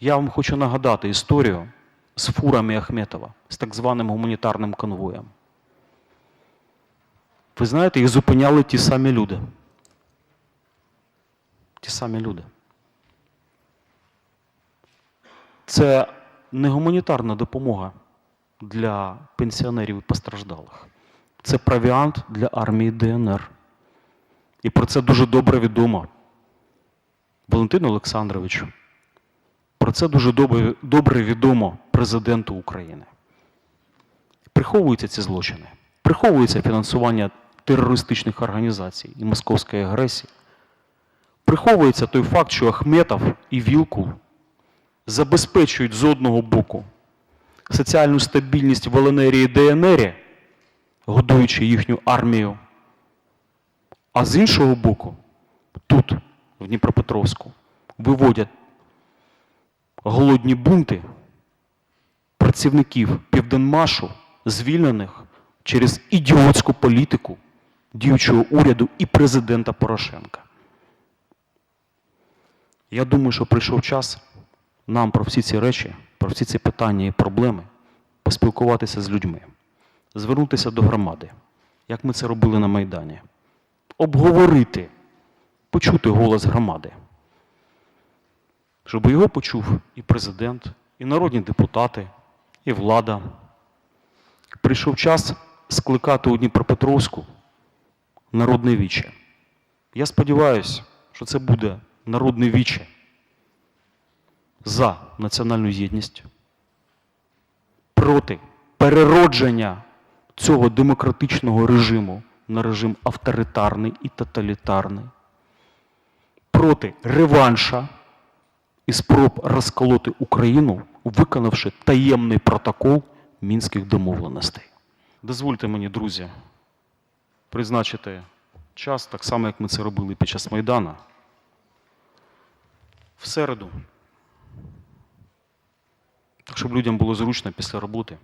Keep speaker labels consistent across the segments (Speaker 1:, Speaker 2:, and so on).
Speaker 1: Я вам хочу нагадати історію з фурами Ахметова, з так званим гуманітарним конвоєм. Ви знаєте, їх зупиняли ті самі люди. Ті самі люди. Це не гуманітарна допомога для пенсіонерів і постраждалих. Це провіант для армії ДНР. І про це дуже добре відомо Валентину Олександровичу. Про це дуже добре, добре відомо президенту України. Приховуються ці злочини, приховується фінансування терористичних організацій і московської агресії. Приховується той факт, що Ахметов і Вілкул забезпечують з одного боку соціальну стабільність в ЛНР і ДНР, годуючи їхню армію, а з іншого боку, тут, в Дніпропетровську, виводять голодні бунти працівників Південмашу, звільнених через ідіотську політику діючого уряду і президента Порошенка. Я думаю, що прийшов час нам про всі ці речі, про всі ці питання і проблеми поспілкуватися з людьми, звернутися до громади, як ми це робили на Майдані, обговорити, почути голос громади, щоб його почув і президент, і народні депутати, і влада. Прийшов час скликати у Дніпропетровську народне віче. Я сподіваюся, що це буде народне віче за національну єдність, проти переродження цього демократичного режиму на режим авторитарний і тоталітарний, проти реванша і спроб розколоти Україну, виконавши таємний протокол мінських домовленостей. Дозвольте мені, друзі, призначити час, так само, як ми це робили під час Майдана, в середу, так щоб людям було зручно після роботи,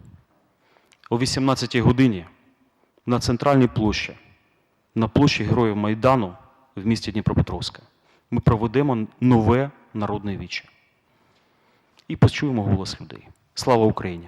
Speaker 1: о 18 годині на центральній площі, на площі Героїв Майдану в місті Дніпропетровська, ми проведемо нове народне віче і почуємо голос людей. Слава Україні!